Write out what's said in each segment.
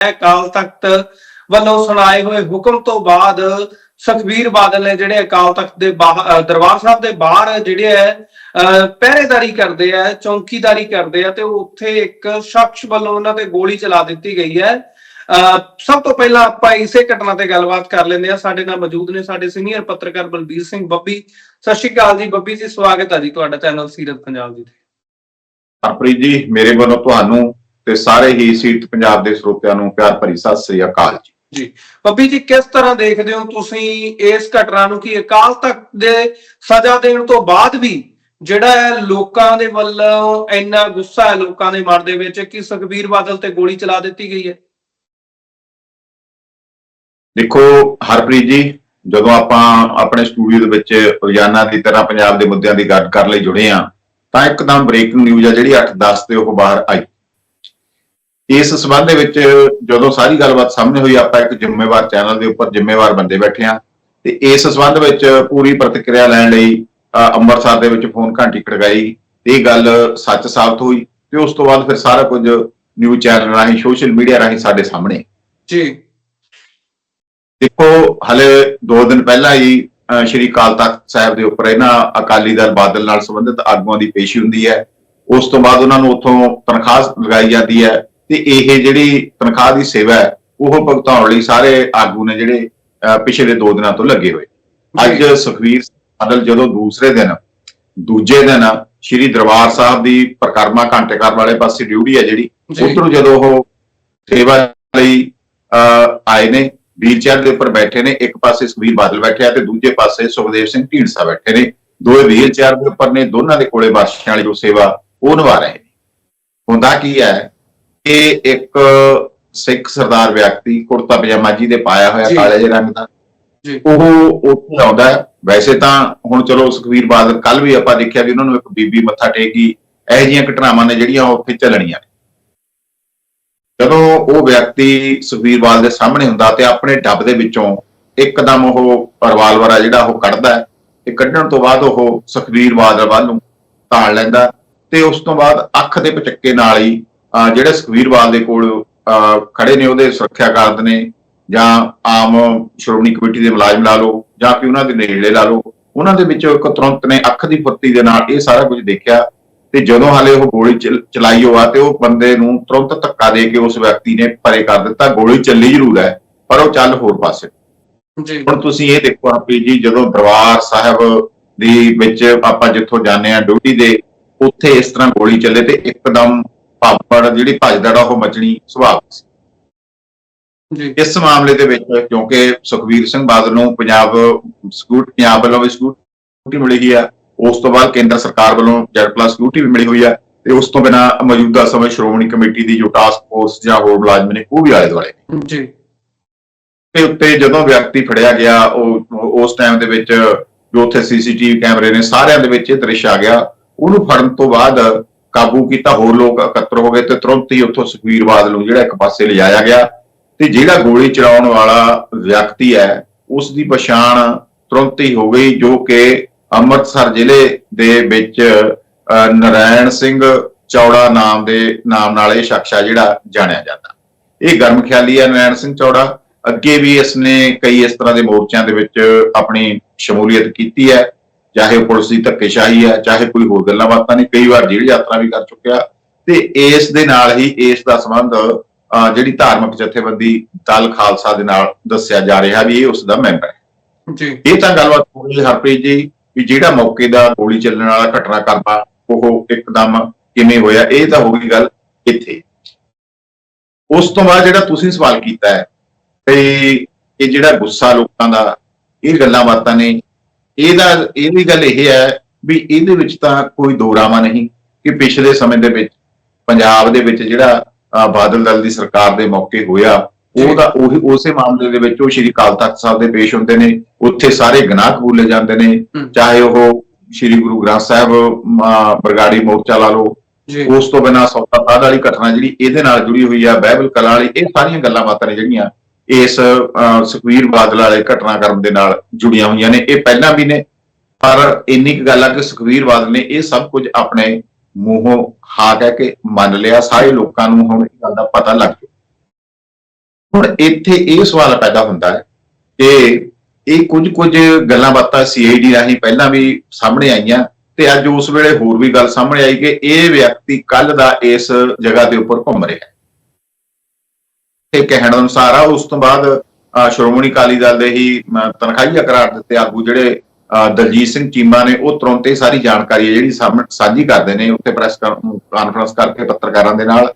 ਅਕਾਲ ਤਖਤ ਵੱਲੋਂ ਸੁਣਾਏ ਹੋਏ ਹੁਕਮ ਤੋਂ ਬਾਅਦ ਸੁਖਬੀਰ ਬਾਦਲ ਨੇ ਜਿਹੜੇ ਅਕਾਲ ਤਖਤ ਦੇ ਦਰਬਾਰ ਸਾਹਿਬ ਦੇ ਬਾਹਰ ਜਿਹੜੇ ਹੈ ਪਹਿਰੇਦਾਰੀ ਕਰਦੇ ਆ ਚੌਕੀਦਾਰੀ ਕਰਦੇ ਆ ਤੇ ਉੱਥੇ ਇੱਕ ਸ਼ਖਸ ਵੱਲੋਂ ਉਹਨਾਂ ਤੇ ਗੋਲੀ ਚਲਾ ਦਿੱਤੀ ਗਈ ਹੈ ਅਹ ਸਭ ਤੋਂ ਪਹਿਲਾਂ ਆਪਾਂ ਇਸੇ ਘਟਨਾ ਤੇ ਗੱਲਬਾਤ ਕਰ ਲੈਂਦੇ ਆ ਸਾਡੇ ਨਾਲ ਮੌਜੂਦ ਨੇ ਸਾਡੇ ਸੀਨੀਅਰ ਪੱਤਰਕਾਰ ਬਲਬੀਰ ਸਿੰਘ ਬੱਬੀ। ਸਤਿ ਸ਼੍ਰੀ ਅਕਾਲ ਜੀ ਬੱਬੀ ਜੀ, ਸਵਾਗਤ ਹੈ ਜੀ ਤੁਹਾਡਾ ਚੈਨਲ ਸੀਰਤ ਪੰਜਾਬ ਜੀ ਤੇ। ਹਰਪ੍ਰੀਤ ਜੀ, ਮੇਰੇ ਵੱਲੋਂ ਤੁਹਾਨੂੰ ਤੇ ਸਾਰੇ ਹੀ ਸੀਰਤ ਪੰਜਾਬ ਦੇ ਸਰੋਤਿਆਂ ਨੂੰ ਪਿਆਰ ਭਰੀ ਸਤਿ ਸ੍ਰੀ ਅਕਾਲ ਜੀ। ਜੀ। ਬੱਬੀ ਜੀ ਕਿਸ ਤਰ੍ਹਾਂ ਦੇਖਦੇ ਹੋ ਤੁਸੀਂ ਇਸ ਘਟਨਾ ਨੂੰ ਕਿ ਅਕਾਲ ਤਖਤ ਦੇ ਸਜ਼ਾ ਦੇਣ ਤੋਂ ਬਾਅਦ ਵੀ ਜਿਹੜਾ ਹੈ ਲੋਕਾਂ ਦੇ ਵੱਲੋਂ ਇੰਨਾ ਗੁੱਸਾ ਹੈ ਲੋਕਾਂ ਦੇ ਮਨ ਦੇ ਵਿੱਚ ਕਿ ਸੁਖਬੀਰ ਬਾਦਲ ਤੇ ਗੋਲੀ ਚਲਾ ਦਿੱਤੀ ਗਈ ਹੈ? ਦੇਖੋ ਹਰਪ੍ਰੀਤ ਜੀ ਜਦੋਂ ਆਪਾਂ ਆਪਣੇ ਸਟੂਡੀਓ ਦੇ ਵਿੱਚ ਰੋਜ਼ਾਨਾ ਦੀ ਤਰ੍ਹਾਂ ਪੰਜਾਬ ਦੇ ਮੁੱਦਿਆਂ ਦੀ ਗੱਲ ਕਰਨ ਲਈ ਜੁੜੇ ਆ ਤਾਂ ਇੱਕਦਮ ਬ੍ਰੇਕਿੰਗ ਨਿਊਜ਼ ਆ ਜਿਹੜੀ 8-10 ਤੇ ਉਹ ਬਾਹਰ ਆਈ। ਇਸ ਸਬੰਧ ਦੇ ਵਿੱਚ ਜਦੋਂ ਸਾਰੀ ਗੱਲਬਾਤ ਸਾਹਮਣੇ ਹੋਈ ਆਪਾਂ ਇੱਕ ਜ਼ਿੰਮੇਵਾਰ ਚੈਨਲ ਦੇ ਉੱਪਰ ਜ਼ਿੰਮੇਵਾਰ ਬੰਦੇ ਬੈਠੇ ਆ ਤੇ ਇਸ ਸਬੰਧ ਵਿੱਚ ਪੂਰੀ ਪ੍ਰਤੀਕਿਰਿਆ ਲੈਣ ਲਈ ਅੰਮ੍ਰਿਤਸਰ ਦੇ ਵਿੱਚ ਫੋਨ ਘੰਟੀ ਖੜਕਾਈ ਤੇ ਇਹ ਗੱਲ ਸੱਚ ਸਾਬਤ ਹੋਈ ਤੇ ਉਸ ਤੋਂ ਬਾਅਦ ਫਿਰ ਸਾਰਾ ਕੁਝ ਨਿਊਜ਼ ਚੈਨਲ ਰਾਹੀਂ ਸੋਸ਼ਲ ਮੀਡੀਆ ਰਾਹੀਂ ਸਾਡੇ ਸਾਹਮਣੇ। ਜੀ। ਦੇਖੋ ਹਲੇ 2 ਦਿਨ ਪਹਿਲਾਂ ਹੀ ਸ਼੍ਰੀ ਅਕਾਲ ਤਖਤ ਸਾਹਿਬ ਦੇ ਉੱਪਰ ਇਹਨਾਂ ਅਕਾਲੀ ਦਲ ਬਾਦਲ ਨਾਲ ਸੰਬੰਧਿਤ ਆਗੂਆਂ ਦੀ ਪੇਸ਼ੀ ਹੁੰਦੀ ਹੈ। ਉਸ ਤੋਂ ਬਾਅਦ ਉਹਨਾਂ ਨੂੰ ਉੱਥੋਂ ਤਨਖਾਹ ਲਗਾਈ ਜਾਂਦੀ ਹੈ। ਤੇ ਇਹ ਜਿਹੜੀ ਤਨਖਾਹ ਦੀ ਸੇਵਾ ਹੈ ਉਹ ਭੁਗਤਾਉਣ ਲਈ ਸਾਰੇ ਆਗੂ ਨੇ ਜਿਹੜੇ ਪਿਛਲੇ 2 ਦਿਨਾਂ ਤੋਂ ਲੱਗੇ ਹੋਏ। ਅੱਜ ਸੁਖਵੀਰ ਬਾਦਲ ਜਦੋਂ ਦੂਸਰੇ ਦਿਨ ਦੂਜੇ ਦਿਨ ਸ਼੍ਰੀ ਦਰਬਾਰ ਸਾਹਿਬ ਦੀ ਪ੍ਰਕਰਮਾ ਘੰਟੇ ਘਰ ਵਾਲੇ ਪਾਸੇ ਡਿਊਟੀ ਹੈ ਜਿਹੜੀ। ਉੱਧਰੋਂ ਜਦੋਂ ਉਹ ਸੇਵਾ ਲਈ ਆਏ ਨੇ ਵੀਲਚੇਅਰ ਦੇ ਉੱਪਰ ਬੈਠੇ ਨੇ ਇੱਕ ਪਾਸੇ ਸੁਖਬੀਰ ਬਾਦਲ ਬੈਠਿਆ ਤੇ ਦੂਜੇ ਪਾਸੇ ਸੁਖਦੇਵ ਸਿੰਘ ਢੀਂਡਸਾ ਬੈਠੇ ਨੇ। ਦੋਵੇਂ ਵੀਲਚੇਅਰ ਦੇ ਉੱਪਰ ਨੇ ਦੋਨਾਂ ਦੇ ਕੋਲੇ ਬਾਸ਼ੀਆਂ ਵਾਲੀ ਜੋ ਸੇਵਾ ਉਹ ਨਿਭਾ ਰਹੇ ਨੇ। ਹੁੰਦਾ ਕੀ ਹੈ ਕਿ ਇੱਕ ਸਿੱਖ ਸਰਦਾਰ ਵਿਅਕਤੀ ਕੁੜਤਾ ਪਜਾਮਾ ਜੀ ਦੇ ਪਾਇਆ ਹੋਇਆ। ਕਾਲੇ ਜਿਹੇ ਰੰਗ ਦਾ ਉਹ ਉੱਥੇ ਆਉਂਦਾ ਵੈਸੇ ਤਾਂ ਹੁਣ ਚਲੋ ਸੁਖਵੀਰ ਬਾਦਲ ਕੱਲ ਵੀ ਆਪਾਂ ਦੇਖਿਆ ਵੀ ਉਹਨਾਂ ਨੂੰ ਇੱਕ ਬੀਬੀ ਮੱਥਾ ਟੇਕੀ ਇਹੋ ਜਿਹੀਆਂ ਘਟਨਾਵਾਂ ਨੇ ਜਿਹੜੀਆਂ ਉਹ ਉੱਥੇ ਚੱਲਣੀਆਂ ਜਦੋਂ ਉਹ ਵਿਅਕਤੀ ਸੁਖਵੀਰ ਬਾਦਲ ਦੇ ਸਾਹਮਣੇ ਹੁੰਦਾ ਤੇ ਆਪਣੇ ਡੱਬ ਦੇ ਵਿੱਚੋਂ ਇੱਕਦਮ ਉਹ ਰਿਵਾਲਵਰ ਆ ਜਿਹੜਾ ਉਹ ਕੱਢਦਾ ਤੇ ਕੱਢਣ ਤੋਂ ਬਾਅਦ ਉਹ ਸੁਖਵੀਰ ਬਾਦਲ ਵੱਲ ਨੂੰ ਤਾਣ ਲੈਂਦਾ ਤੇ ਉਸ ਤੋਂ ਬਾਅਦ ਅੱਖ ਦੇ ਪਚੱਕੇ ਨਾਲ ਹੀ ਜਿਹੜੇ ਸੁਖਵੀਰ ਬਾਦਲ ਦੇ ਕੋਲ ਖੜੇ ਨੇ ਉਹਦੇ ਸੁਰੱਖਿਆ ਕਾਰਜ ਨੇ ਜਾਂ ਆਮ ਸ਼੍ਰੋਮਣੀ ਕਮੇਟੀ ਦੇ ਮੁਲਾਜ਼ਮ ਲਾ ਲਓ ਜਾਂ ਕਿ ਉਹਨਾਂ ਦੇ ਨੇੜਲੇ ਲਾ ਲਓ ਉਹਨਾਂ ਦੇ ਵਿੱਚੋਂ ਇੱਕ ਤੁਰੰਤ ਨੇ ਅੱਖ ਦੀ ਫੁਰਤੀ ਦੇ ਨਾਲ ਇਹ ਸਾਰਾ ਕੁਝ ਦੇਖਿਆ ਤੇ ਜਦੋਂ ਹਾਲੇ ਉਹ ਗੋਲੀ ਚਲ- ਚਲਾਈ ਹੋਆ ਤੇ ਉਹ ਬੰਦੇ ਨੂੰ ਤੁਰੰਤ ਧੱਕਾ ਦੇ ਕੇ ਉਸ ਵਿਅਕਤੀ ਨੇ ਪਰੇ ਕਰ ਦਿੱਤਾ ਗੋਲੀ ਚੱਲੀ ਜ਼ਰੂਰ ਹੈ ਪਰ ਉਹ ਚੱਲ ਹੋਰ ਪਾਸੇ। ਜੀ। ਹੁਣ ਤੁਸੀਂ ਇਹ ਦੇਖੋ ਆਪੀ ਜੀ ਜਦੋਂ ਦਰਬਾਰ ਸਾਹਿਬ ਦੀ ਵਿੱਚ ਆਪਾਂ ਜਿੱਥੋਂ ਜਾਂਦੇ ਆ ਡਿਊਟੀ ਦੇ ਉੱਥੇ ਇਸ ਤਰ੍ਹਾਂ ਗੋਲੀ ਚੱਲੇ ਤੇ ਇੱਕਦਮ ਭਾਪੜ ਜਿਹੜੀ ਭਜਦੜ ਉਹ ਮਚਣੀ ਸੁਭਾਵਿਕ ਸੀ। ਜੀ। ਇਸ ਮਾਮਲੇ ਦੇ ਵਿੱਚ ਕਿਉਂਕਿ ਸੁਖਵੀਰ ਸਿੰਘ ਬਾਦਲ ਨੂੰ ਪੰਜਾਬ ਸਕੂਟ ਪੰਜਾਬ ਵੱਲੋਂ ਵੀ ਸਕੂਟੀ ਮਿਲੀ ਆ ਉਸ ਤੋਂ ਬਾਅਦ ਕੇਂਦਰ ਸਰਕਾਰ ਵੱਲੋਂ ਜੈਡ ਪਲੱਸ ਸਕੂਟੀ ਵੀ ਮਿਲੀ ਹੋਈ ਆ ਤੇ ਉਸ ਤੋਂ ਬਿਨਾ ਮੌਜੂਦਾ ਸਮੇਂ ਸ਼੍ਰੋਮਣੀ ਕਮੇਟੀ ਦੀ ਜੋ ਟਾਸਕ ਫੋਰਸ ਜਾਂ ਹੋਰ ਮੁਲਾਜ਼ਮ ਨੇ ਉਹ ਵੀ ਆਲੇ ਦੁਆਲੇ ਜੀ। ਤੇ ਉੱਤੇ ਜਦੋਂ ਵਿਅਕਤੀ ਫੜਿਆ ਗਿਆ ਉਹ ਉਹ- ਉਸ ਟਾਈਮ ਦੇ ਵਿੱਚ ਜੋ ਉੱਥੇ ਸੀਸੀਟੀਵੀ ਕੈਮਰੇ ਨੇ ਸਾਰਿਆਂ ਦੇ ਵਿੱਚ ਇਹ ਦ੍ਰਿਸ਼ ਆ ਗਿਆ। ਉਹਨੂੰ ਫੜਨ ਤੋਂ ਬਾਅਦ ਕਾਬੂ ਕੀਤਾ ਹੋਰ ਲੋਕ ਇਕੱਤਰ ਹੋ ਗਏ ਤੇ ਤੁਰੰਤ ਹੀ ਉੱਥੋਂ ਸੁਖਵੀਰ ਬਾਦਲ ਨੂੰ ਜਿਹੜਾ ਇੱਕ ਪਾਸੇ ਲਿਜਾਇਆ ਗਿਆ ਤੇ ਜਿਹੜਾ ਗੋਲੀ ਚਲਾਉਣ ਵਾਲਾ ਵਿਅਕਤੀ ਹੈ ਉਸ ਦੀ ਪਛਾਣ ਤੁਰੰਤ ਹੀ ਹੋ ਗਈ ਜੋ ਕਿ ਅੰਮ੍ਰਿਤਸਰ ਜ਼ਿਲ੍ਹੇ ਦੇ ਵਿੱਚ ਅਹ, ਨਰਾਇਣ ਸਿੰਘ ਚੌੜਾ ਨਾਮ ਦੇ ਨਾਮ ਨਾਲ ਇਹ ਸ਼ਖਸ ਆ ਜਿਹੜਾ ਜਾਣਿਆ ਜਾਂਦਾ। ਇਹ ਗਰਮ ਖਿਆਲੀ ਹੈ ਨਰਾਇਣ ਸਿੰਘ ਚੌੜਾ। ਅੱਗੇ ਵੀ ਇਸਨੇ ਕਈ ਇਸ ਤਰ੍ਹਾਂ ਦੇ ਮੋਰਚਿਆਂ ਦੇ ਵਿੱਚ ਆਪਣੀ ਸ਼ਮੂਲੀਅਤ ਕੀਤੀ ਹੈ। ਚਾਹੇ ਪੁਲਿਸ ਦੀ ਧੱਕੇਸ਼ਾਹੀ ਹੈ ਚਾਹੇ ਕੋਈ ਹੋਰ ਗੱਲਾਂ ਬਾਤਾਂ ਨੇ ਕਈ ਵਾਰ ਜੇਲ੍ਹ ਯਾਤਰਾ ਵੀ ਕਰ ਚੁੱਕਿਆ। ਤੇ ਇਸ ਦੇ ਨਾਲ ਹੀ ਇਸ ਦਾ ਸੰਬੰਧ ਜਿਹੜੀ ਧਾਰਮਿਕ ਜਥੇਬੰਦੀ ਦਲ ਖਾਲਸਾ ਦੇ ਨਾਲ ਦੱਸਿਆ ਜਾ ਰਿਹਾ ਵੀ ਇਹ ਉਸ ਦਾ ਮੈਂਬਰ ਹੈ। ਜੀ। ਇਹ ਤਾਂ ਗੱਲਬਾਤ ਹੋ ਗਈ ਹਰਪ੍ਰੀਤ ਜੀ ਵੀ ਜਿਹੜਾ ਮੌਕੇ ਦਾ ਗੋਲੀ ਚੱਲਣ ਵਾਲਾ ਘਟਨਾ ਕਰਦਾ ਉਹ ਇੱਕਦਮ ਕਿਵੇਂ ਹੋਇਆ ਇਹ ਤਾਂ ਹੋ ਗਈ ਗੱਲ ਇੱਥੇ। ਉਸ ਤੋਂ ਬਾਅਦ ਜਿਹੜਾ ਤੁਸੀਂ ਸਵਾਲ ਕੀਤਾ ਹੈ ਤੇ ਇਹ ਜਿਹੜਾ ਗੁੱਸਾ ਲੋਕਾਂ ਦਾ ਇਹ ਗੱਲਾਂ ਬਾਤਾਂ ਨੇ ਇਹਦਾ ਇਹਦੀ ਗੱਲ ਇਹ ਹੈ ਵੀ ਇਹਦੇ ਵਿੱਚ ਤਾਂ ਕੋਈ ਦੋਰਾਵਾ ਨਹੀਂ ਕਿ ਪਿਛਲੇ ਸਮੇਂ ਦੇ ਵਿੱਚ ਪੰਜਾਬ ਦੇ ਵਿੱਚ ਜਿਹੜਾ ਬਾਦਲ ਦਲ ਦੀ ਸਰਕਾਰ ਦੇ ਮੌਕੇ ਹੋਇਆ ਉਹਦਾ ਉਹੀ ਉਸੇ ਮਾਮਲੇ ਦੇ ਵਿੱਚ ਉਹ ਸ਼੍ਰੀ ਅਕਾਲ ਤਖਤ ਸਾਹਿਬ ਦੇ ਪੇਸ਼ ਹੁੰਦੇ ਨੇ ਉੱਥੇ ਸਾਰੇ ਗੁਨਾਹ ਕਬੂਲੇ ਜਾਂਦੇ ਨੇ। ਚਾਹੇ ਉਹ ਸ਼੍ਰੀ ਗੁਰੂ ਗ੍ਰੰਥ ਸਾਹਿਬ ਬਰਗਾੜੀ ਮੋਰਚਾ ਲਾ ਲਓ ਉਸ ਤੋਂ ਬਿਨਾਂ ਸੌਦਾ ਸਾਧ ਵਾਲੀ ਘਟਨਾ ਜਿਹੜੀ ਇਹਦੇ ਨਾਲ ਜੁੜੀ ਹੋਈ ਆ ਬਾਈਬਲ ਕਲਾ ਵਾਲੀ ਇਹ ਸਾਰੀਆਂ ਗੱਲਾਂ ਬਾਤਾਂ ਨੇ ਜਿਹੜੀਆਂ ਇਸ ਅਹ, ਸੁਖਵੀਰ ਬਾਦਲ ਵਾਲੇ ਘਟਨਾਕ੍ਰਮ ਦੇ ਨਾਲ ਜੁੜੀਆਂ ਹੋਈਆਂ ਨੇ। ਇਹ ਪਹਿਲਾਂ ਵੀ ਨੇ ਪਰ ਇੰਨੀ ਕੁ ਗੱਲ ਆ ਕਿ ਸੁਖਵੀਰ ਬਾਦਲ ਨੇ ਇਹ ਸਭ ਕੁਝ ਆਪਣੇ ਮੂੰਹੋਂ ਹਾਂ ਕਹਿ ਕੇ ਮੰਨ ਲਿਆ। ਸਾਰੇ ਲੋਕਾਂ ਨੂੰ ਹੁਣ ਇਹ ਗੱਲ ਦਾ ਪਤਾ ਲੱਗ ਗਿਆ। ਹੁਣ ਇੱਥੇ ਇਹ ਸਵਾਲ ਪੈਦਾ ਹੁੰਦਾ ਹੈ ਕਿ ਇਹ ਕੁਝ ਕੁਝ ਗੱਲਾਂ ਬਾਤਾਂ ਸੀਆਈਡੀ ਰਾਹੀਂ ਪਹਿਲਾਂ ਵੀ ਸਾਹਮਣੇ ਆਈਆਂ ਤੇ ਅੱਜ ਉਸ ਵੇਲੇ ਹੋਰ ਵੀ ਗੱਲ ਸਾਹਮਣੇ ਆਈ ਕਿ ਇਹ ਵਿਅਕਤੀ ਕੱਲ ਦਾ ਇਸ ਜਗ੍ਹਾ ਦੇ ਉੱਪਰ ਘੁੰਮ ਰਿਹਾ ਹੈ। ਇਹ ਕਹਿਣ ਅਨੁਸਾਰ ਆ ਉਸ ਤੋਂ ਬਾਅਦ ਅਹ, ਸ਼੍ਰੋਮਣੀ ਅਕਾਲੀ ਦਲ ਦੇ ਹੀ ਅਹ, ਤਨਖਾਹੀਆ ਕਰਾਰ ਦਿੱਤੇ ਆਗੂ ਜਿਹੜੇ ਅਹ, ਦਲਜੀਤ ਸਿੰਘ ਚੀਮਾ ਨੇ ਉਹ ਤੁਰੰਤ ਇਹ ਸਾਰੀ ਜਾਣਕਾਰੀ ਹੈ ਜਿਹੜੀ ਸਾਹਮਣੇ ਸਾਂਝੀ ਕਰਦੇ ਨੇ ਉੱਥੇ ਪ੍ਰੈਸ ਕਾਨਫਰੰਸ ਕਰਕੇ ਪੱਤਰਕਾਰਾਂ ਦੇ ਨਾਲ।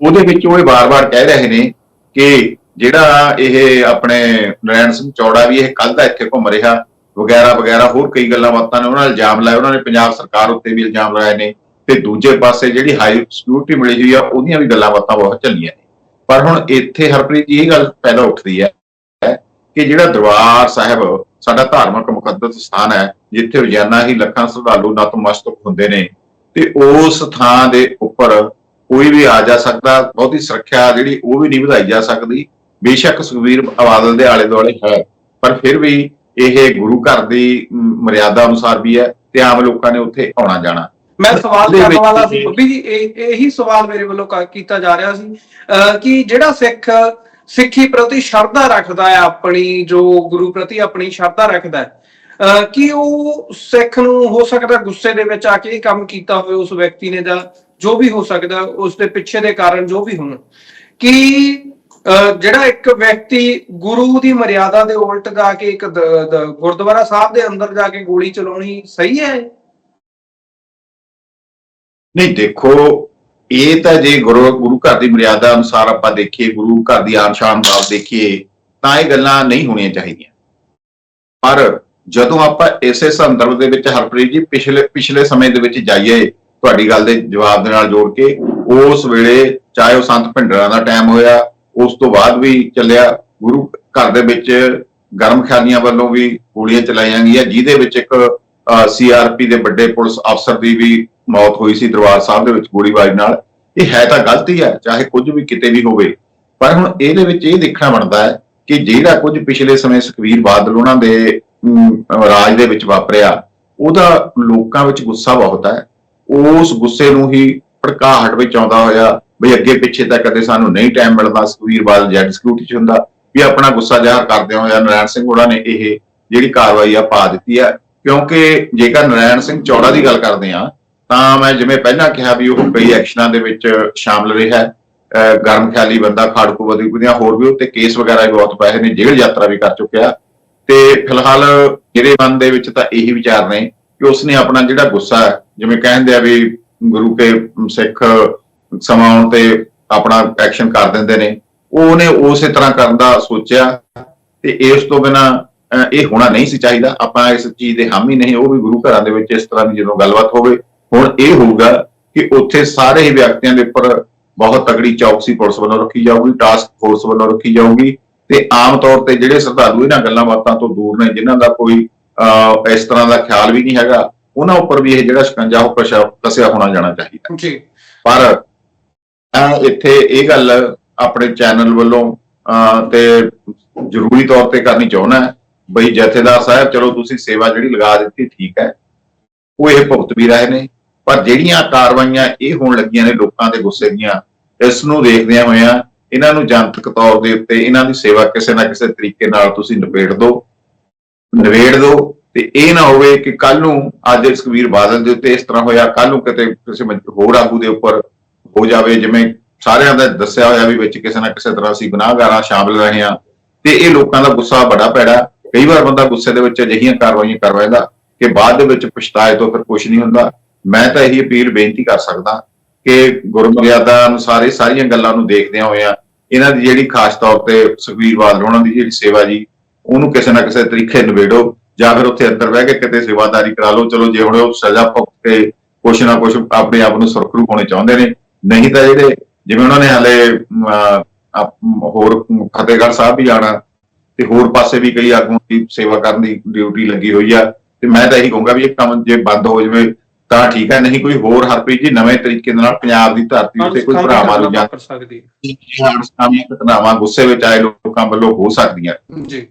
ਉਹਦੇ ਵਿੱਚ ਉਹ ਇਹ ਵਾਰ-ਵਾਰ ਕਹਿ ਰਹੇ ਨੇ ਕਿ ਜਿਹੜਾ ਇਹ ਆਪਣੇ ਨਰੈਣ ਸਿੰਘ ਚੌੜਾ ਵੀ ਇਹ ਕੱਲ ਦਾ ਇੱਥੇ ਘੁੰਮ ਰਿਹਾ ਵਗੈਰਾ ਵਗੈਰਾ ਹੋਰ ਕਈ ਗੱਲਾਂ ਬਾਤਾਂ ਨੇ ਉਹਨਾਂ ਨੇ ਇਲਜ਼ਾਮ ਲਾਏ ਉਹਨਾਂ ਨੇ ਪੰਜਾਬ ਸਰਕਾਰ ਉੱਤੇ ਵੀ ਇਲਜ਼ਾਮ ਲਾਏ ਨੇ ਤੇ ਦੂਜੇ ਪਾਸੇ ਜਿਹੜੀ ਹਾਈ ਸਿਕਿਉਰਿਟੀ ਮਿਲੀ ਹੋਈ ਆ ਉਹਦੀਆਂ ਵੀ ਗੱਲਾਂ ਬਾਤਾਂ ਬਹੁਤ ਚੱਲੀਆਂ ਨੇ। ਪਰ ਹੁਣ ਇੱਥੇ ਹਰਪ੍ਰੀਤ ਜੀ, ਇਹ ਗੱਲ ਪੈਦਾ ਉੱਠਦੀ ਹੈ ਕਿ ਜਿਹੜਾ ਦਰਬਾਰ ਸਾਹਿਬ, ਸਾਡਾ ਧਾਰਮਿਕ ਮੁਕੱਦਸ ਸਥਾਨ ਹੈ, ਜਿੱਥੇ ਰੋਜ਼ਾਨਾ ਹੀ ਲੱਖਾਂ ਸ਼ਰਧਾਲੂ ਨਤਮਸਤਕ ਹੁੰਦੇ ਨੇ, ਤੇ ਉਸ ਥਾਂ ਦੇ ਉੱਪਰ ਕੋਈ ਵੀ ਆ ਜਾ ਸਕਦਾ, ਬਹੁਤੀ ਸੁਰੱਖਿਆ ਜਿਹੜੀ ਉਹ ਵੀ ਨਹੀਂ ਵਧਾਈ ਜਾ ਸਕਦੀ, ਬੇਸ਼ੱਕ ਸੁਖਵੀਰ ਬਾਦਲ ਦੇ ਆਲੇ ਦੁਆਲੇ ਹੈ, ਪਰ ਫਿਰ ਵੀ ਇਹ ਗੁਰੂ ਘਰ ਦੀ ਮਰਿਆਦਾ ਅਨੁਸਾਰ ਵੀ ਹੈ, ਤੇ ਆਮ ਲੋਕਾਂ ਨੇ ਉੱਥੇ ਆਉਣਾ ਜਾਣਾ ਮੈਂ ਸਵਾਲ ਦੇ ਕਰਨ ਵਿੱਚ ਵਾਲਾ ਸੀ ਬੱਬੀ ਜੀ ਇਹ ਇਹੀ ਸਵਾਲ ਮੇਰੇ ਵੱਲੋਂ ਕ- ਕੀਤਾ ਜਾ ਰਿਹਾ ਸੀ। ਅਹ, ਕਿ ਜਿਹੜਾ ਸਿੱਖ ਸਿੱਖੀ ਪ੍ਰਤੀ ਸ਼ਰਧਾ ਰੱਖਦਾ ਹੈ ਆਪਣੀ ਜੋ ਗੁਰੂ ਪ੍ਰਤੀ ਆਪਣੀ ਸ਼ਰਧਾ ਰੱਖਦਾ ਹੈ ਅਹ, ਕਿ ਉਹ ਸਿੱਖ ਨੂੰ ਹੋ ਸਕਦਾ ਗੁੱਸੇ ਦੇ ਵਿੱਚ ਆ ਕੇ ਇਹ ਕੰਮ ਕੀਤਾ ਹੋਵੇ ਉਸ ਵਿਅਕਤੀ ਨੇ ਜਾਂ ਜੋ ਵੀ ਹੋ ਸਕਦਾ ਉਸ ਦੇ ਪਿੱਛੇ ਦੇ ਕਾਰਨ ਜੋ ਵੀ ਹੋਣ? ਕਿ ਅਹ, ਜਿਹੜਾ ਇੱਕ ਵਿਅਕਤੀ ਗੁਰੂ ਦੀ ਮਰਿਆਦਾ ਦੇ ਉਲਟ ਜਾ ਕੇ ਇੱਕ ਦ- ਦ- ਗੁਰਦੁਆਰਾ ਸਾਹਿਬ ਦੇ ਅੰਦਰ ਜਾ ਕੇ ਗੋਲੀ ਚਲਾਉਣੀ ਸਹੀ ਹੈ ਨਹੀਂ, ਦੇਖੋ, ਇਹ ਤਾਂ ਜੇ ਗੁਰੂ ਗੁਰੂ ਘਰ ਦੀ ਮਰਿਆਦਾ ਅਨੁਸਾਰ ਆਪਾਂ ਦੇਖੀਏ, ਗੁਰੂ ਘਰ ਦੀ ਆਨ ਸ਼ਾਨ ਨਾਲ ਦੇਖੀਏ, ਤਾਂ ਇਹ ਗੱਲਾਂ ਨਹੀਂ ਹੋਣੀਆਂ ਚਾਹੀਦੀਆਂ। ਪਰ ਜਦੋਂ ਆਪਾਂ ਇਸੇ ਸੰਦਰਭ ਦੇ ਵਿੱਚ ਹਰਪ੍ਰੀਤ ਜੀ ਪਿਛਲੇ ਪਿਛਲੇ ਸਮੇਂ ਦੇ ਵਿੱਚ ਜਾਈਏ, ਤੁਹਾਡੀ ਗੱਲ ਦੇ ਜਵਾਬ ਦੇ ਨਾਲ ਜੋੜ ਕੇ, ਉਸ ਵੇਲੇ ਚਾਹੇ ਉਹ ਸੰਤ ਭਿੰਡਰਾਂ ਦਾ ਟਾਈਮ ਹੋਇਆ, ਉਸ ਤੋਂ ਬਾਅਦ ਵੀ ਚੱਲਿਆ, ਗੁਰੂ ਘਰ ਦੇ ਵਿੱਚ ਗਰਮ ਖਿਆਲੀਆਂ ਵੱਲੋਂ ਵੀ ਗੋਲੀਆਂ ਚਲਾਈਆਂ ਗਈਆਂ, ਜਿਹਦੇ ਵਿੱਚ ਇੱਕ ਸੀਆਰਪੀ ਦੇ ਵੱਡੇ ਪੁਲਿਸ ਅਫਸਰ ਦੀ ਵੀ ਮੌਤ ਹੋਈ ਸੀ ਦਰਬਾਰ ਸਾਹਿਬ ਦੇ ਵਿੱਚ ਗੋਲੀਬਾਰੀ ਨਾਲ। ਇਹ ਹੈ ਤਾਂ ਗਲਤੀ ਹੈ, ਚਾਹੇ ਕੁਝ ਵੀ ਕਿਤੇ ਵੀ ਹੋਵੇ। ਪਰ ਹੁਣ ਇਹਦੇ ਵਿੱਚ ਇਹ ਦੇਖਣਾ ਬਣਦਾ ਹੈ ਕਿ ਜਿਹੜਾ ਕੁਝ ਪਿਛਲੇ ਸਮੇਂ ਸੁਖਵੀਰ ਬਾਦਲ ਉਹਨਾਂ ਦੇ ਰਾਜ ਦੇ ਵਿੱਚ ਵਾਪਰਿਆ, ਉਹਦਾ ਲੋਕਾਂ ਵਿੱਚ ਗੁੱਸਾ ਬਹੁਤ ਹੈ। ਉਸ ਗੁੱਸੇ ਨੂੰ ਹੀ ਭੜਕਾਹਟ ਵਿੱਚ ਆਉਂਦਾ ਹੋਇਆ ਵੀ ਅੱਗੇ ਪਿੱਛੇ ਤਾਂ ਕਦੇ ਸਾਨੂੰ ਨਹੀਂ ਟਾਈਮ ਮਿਲਦਾ ਸੁਖਵੀਰ ਬਾਦਲ ਜੈਡ ਸਿਕਿਉਰਿਟੀ ਚ ਹੁੰਦਾ, ਵੀ ਆਪਣਾ ਗੁੱਸਾ ਜ਼ਾਹਰ ਕਰਦੇ ਹੋਇਆ ਨਰਾਇਣ ਸਿੰਘ ਹੋਰਾਂ ਨੇ ਇਹ ਜਿਹੜੀ ਕਾਰਵਾਈ ਆ ਪਾ ਦਿੱਤੀ ਹੈ। ਕਿਉਂਕਿ ਜੇਕਰ ਨਰਾਇਣ ਸਿੰਘ ਚੌੜਾ ਦੀ ਗੱਲ ਕਰਦੇ ਆ ਤਾਂ ਮੈਂ ਜਿਵੇਂ ਪਹਿਲਾਂ ਕਿਹਾ ਵੀ ਉਹ ਕਈ ਐਕਸ਼ਨਾਂ ਦੇ ਵਿੱਚ ਸ਼ਾਮਲ ਰਿਹਾ ਹੈ। ਅਹ ਗਰਮ ਖਿਆਲੀ ਬੰਦਾ ਖਾੜਕੂ ਬਦੀ ਕੁਦੀਆਂ ਹੋਰ ਵੀ ਉੱਤੇ ਕੇਸ ਵਗੈਰਾ ਵੀ ਬਹੁਤ ਪਏ ਨੇ, ਜੇਲ੍ਹ ਯਾਤਰਾ ਵੀ ਕਰ ਚੁੱਕਿਆ ਤੇ ਫਿਲਹਾਲ ਮੇਰੇ ਮਨ ਦੇ ਵਿੱਚ ਤਾਂ ਇਹੀ ਵਿਚਾਰ ਨੇ ਕਿ ਉਸਨੇ ਆਪਣਾ ਜਿਹੜਾ ਗੁੱਸਾ ਜਿਵੇਂ ਕਹਿੰਦੇ ਆ ਵੀ ਗੁਰੂ ਕੇ ਸਿੱਖ ਸਮਾਉਣ ਤੇ ਆਪਣਾ ਐਕਸ਼ਨ ਕਰ ਦਿੰਦੇ ਨੇ, ਉਹਨੇ ਉਸੇ ਤਰ੍ਹਾਂ ਕਰਨ ਦਾ ਸੋਚਿਆ ਤੇ ਇਸ ਤੋਂ ਬਿਨਾ ਇਹ ਹੋਣਾ ਨਹੀਂ ਸੀ ਚਾਹੀਦਾ। ਆਪਾਂ ਇਸ ਚੀਜ਼ ਦੇ ਹਾਮੀ ਨਹੀਂ, ਉਹ ਵੀ ਗੁਰੂ ਘਰਾਂ ਦੇ ਵਿੱਚ ਇਸ ਤਰ੍ਹਾਂ ਦੀ ਜਦੋਂ ਗੱਲਬਾਤ ਹੋਵੇ ਹੁਣ ਇਹ ਹੋਊਗਾ ਕਿ ਉੱਥੇ ਸਾਰੇ ਹੀ ਵਿਅਕਤੀਆਂ ਦੇ ਉੱਪਰ ਬਹੁਤ ਤਗੜੀ ਚੌਕਸੀ ਪੁਲਿਸ ਵੱਲੋਂ ਰੱਖੀ ਜਾਊਗੀ ਟਾਸਕ ਫੋਰਸ ਵੱਲੋਂ ਰੱਖੀ ਜਾਊਗੀ ਤੇ ਆਮ ਤੌਰ ਤੇ ਜਿਹੜੇ ਸ਼ਰਧਾਲੂ ਇਹਨਾਂ ਗੱਲਾਂ ਬਾਤਾਂ ਤੋਂ ਦੂਰ ਨੇ ਜਿਨ੍ਹਾਂ ਦਾ ਕੋਈ ਇਸ ਤਰ੍ਹਾਂ ਦਾ ਖਿਆਲ ਵੀ ਨਹੀਂ ਹੈਗਾ ਉਹਨਾਂ ਉੱਪਰ ਵੀ ਇਹ ਜਿਹੜਾ ਸ਼ਿਕੰਜਾ ਉਹ ਕਸ਼ਾ- ਕੱਸਿਆ ਹੋਣਾ ਜਾਣਾ ਚਾਹੀਦਾ। ਜੀ। ਪਰ ਇੱਥੇ ਇਹ ਗੱਲ ਆਪਣੇ ਚੈਨਲ ਵੱਲੋਂ ਤੇ ਜ਼ਰੂਰੀ ਤੌਰ ਤੇ ਕਰਨੀ ਚਾਹੁੰਦਾ ਬਈ ਜਥੇਦਾਰ ਸਾਹਿਬ ਚਲੋ ਤੁਸੀਂ ਸੇਵਾ ਜਿਹੜੀ ਲਗਾ ਦਿੱਤੀ ਠੀਕ ਹੈ ਉਹ ਇਹ ਭੁਗਤ ਵੀ ਰਹੇ ਨੇ ਪਰ ਜਿਹੜੀਆਂ ਕਾਰਵਾਈਆਂ ਇਹ ਹੋਣ ਲੱਗੀਆਂ ਨੇ ਲੋਕਾਂ ਦੇ ਗੁੱਸੇ ਦੀਆਂ, ਇਸ ਨੂੰ ਦੇਖਦਿਆਂ ਹੋਇਆਂ ਇਹਨਾਂ ਨੂੰ ਜਨਤਕ ਤੌਰ ਦੇ ਉੱਤੇ ਇਹਨਾਂ ਦੀ ਸੇਵਾ ਕਿਸੇ ਨਾ ਕਿਸੇ ਤਰੀਕੇ ਨਾਲ ਤੁਸੀਂ ਨਿਬੇੜ ਦਿਓ। ਨਿਬੇੜ ਦਿਓ ਤੇ ਇਹ ਨਾ ਹੋਵੇ ਕਿ ਕੱਲ ਨੂੰ ਅੱਜ ਸੁਖਬੀਰ ਬਾਦਲ ਦੇ ਉੱਤੇ ਇਸ ਤਰ੍ਹਾਂ ਹੋਇਆ ਕੱਲ ਨੂੰ ਕਿਤੇ ਕਿਸੇ ਹੋਰ ਆਗੂ ਦੇ ਉੱਪਰ ਹੋ ਜਾਵੇ, ਜਿਵੇਂ ਸਾਰਿਆਂ ਦਾ ਦੱਸਿਆ ਹੋਇਆ ਵੀ ਵਿੱਚ ਕਿਸੇ ਨਾ ਕਿਸੇ ਤਰ੍ਹਾਂ ਅਸੀਂ ਗੁਨਾਹਗਾਰਾਂ ਸ਼ਾਮਲ ਰਹੇ ਹਾਂ ਤੇ ਇਹ ਲੋਕਾਂ ਦਾ ਗੁੱਸਾ ਬੜਾ ਪੈੜਾ ਕਈ ਵਾਰ ਬੰਦਾ ਗੁੱਸੇ ਦੇ ਵਿੱਚ ਅਜਿਹੀਆਂ ਕਾਰਵਾਈਆਂ ਕਰ ਬੈਂਦਾ ਕਿ ਬਾਅਦ ਦੇ ਵਿੱਚ ਪਛਤਾਏ ਤੋਂ ਫਿਰ ਕੁਝ ਨਹੀਂ ਹੁੰਦਾ। ਮੈਂ ਤਾਂ ਇਹੀ ਅਪੀਲ ਬੇਨਤੀ ਕਰ ਸਕਦਾ ਕਿ ਗੁਰਮਰਿਆਦਾ ਅਨੁਸਾਰ ਇਹ ਸਾਰੀਆਂ ਗੱਲਾਂ ਨੂੰ ਦੇਖਦਿਆਂ ਹੋਇਆਂ ਇਹਨਾਂ ਦੀ ਜਿਹੜੀ ਖਾਸ ਤੌਰ ਤੇ ਸੁਖਬੀਰ ਬਾਦਲ ਉਹਨਾਂ ਦੀ ਜਿਹੜੀ ਸੇਵਾ ਜੀ ਉਹਨੂੰ ਕਿਸੇ ਨਾ ਕਿਸੇ ਤਰੀਕੇ ਨਿਬੇੜੋ ਜਾਂ ਫਿਰ ਉੱਥੇ ਅੰਦਰ ਬਹਿ ਕੇ ਕਿਤੇ ਸੇਵਾਦਾਰੀ ਕਰਾ ਲਓ। ਚਲੋ ਜੇ ਹੁਣ ਉਹ ਸਜ਼ਾ ਭੁਗਤ ਕੇ ਕੁਛ ਨਾ ਕੁਛ ਆਪਣੇ ਆਪ ਨੂੰ ਸੁਰਖਰੂ ਹੋਣੇ ਚਾਹੁੰਦੇ ਨੇ ਨਹੀਂ ਤਾਂ ਜਿਹੜੇ ਜਿਵੇਂ ਉਹਨਾਂ ਨੇ ਹਾਲੇ ਅਮ, ਹੋਰ ਫਤਿਹਗੜ੍ਹ ਸਾਹਿਬ ਵੀ ਜਾਣਾ ਤੇ ਹੋਰ ਪਾਸੇ ਵੀ ਕਈ ਆਗੂਆਂ ਦੀ ਸੇਵਾ ਕਰਨ ਦੀ ਡਿਊਟੀ ਲੱਗੀ ਹੋਈ ਆ। ਤੇ ਮੈਂ ਤਾਂ ਇਹੀ ਕਹੂੰਗਾ ਵੀ ਇਹ ਕੰਮ ਜੇ ਬੰਦ ਹੋ ਜਾਵੇ ਤਾਂ ਠੀਕ ਹੈ ਨਹੀਂ ਕੋਈ ਹੋਰ ਹਰਪ੍ਰੀਤ ਜੀ ਨਵੇਂ ਤਰੀਕੇ ਦੇ ਨਾਲ ਪੰਜਾਬ ਦੀ ਧਰਤੀ ਉੱਤੇ ਕੋਈ ਭਰਾ ਮਾਰੂ ਜਾਂ ਕਰ ਸਕਦੀ ਘਟਨਾਵਾਂ ਗੁੱਸੇ ਵਿੱਚ ਆਏ ਲੋਕਾਂ ਵੱਲੋਂ ਹੋ ਸਕਦੀਆਂ। ਜੀ।